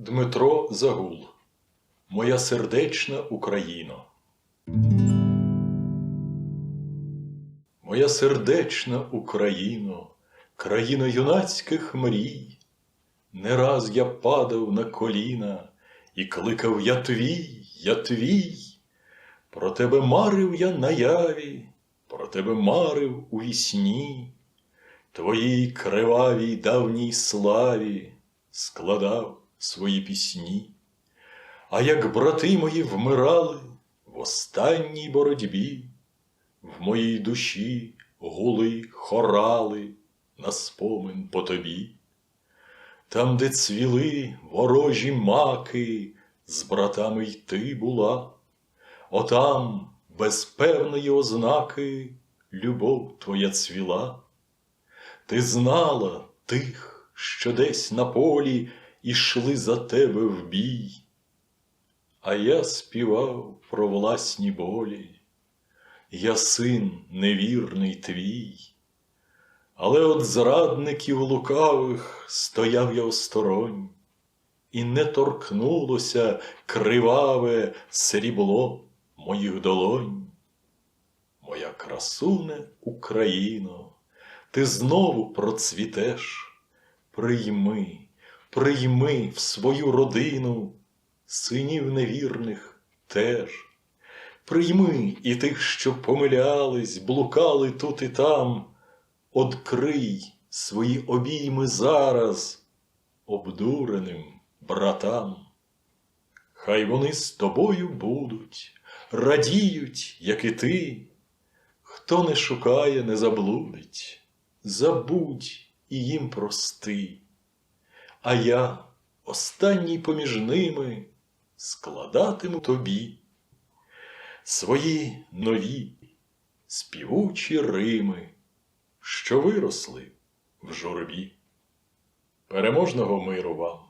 Дмитро Загул Моя сердечна Україно. Моя сердечна Україно, країно юнацьких мрій, не раз я падав на коліна і кликав я твій, я твій. Про тебе марив я наяві, про тебе марив у вісні, твоїй кривавій давній славі складав свої пісні. А як брати мої вмирали в останній боротьбі, в моїй душі гули хорали на спомин по тобі. Там, де цвіли ворожі маки, з братами й ти була, отам, без певної ознаки, любов твоя цвіла. Ти знала тих, що десь на полі ішли за тебе в бій, а я співав про власні болі, я син невірний твій. Але от зрадників лукавих стояв я осторонь, і не торкнулося криваве срібло моїх долонь. Моя красуне Україно, ти знову процвітеш, прийми, прийми в свою родину синів невірних теж. Прийми і тих, що помилялись, блукали тут і там, Открий свої обійми зараз обдуреним братам. Хай вони з тобою будуть, радіють, як і ти. Хто не шукає, не заблудить, забудь і їм прости. А я, останній поміж ними, складатиму тобі свої нові співучі рими що виросли в журбі. Переможного миру вам!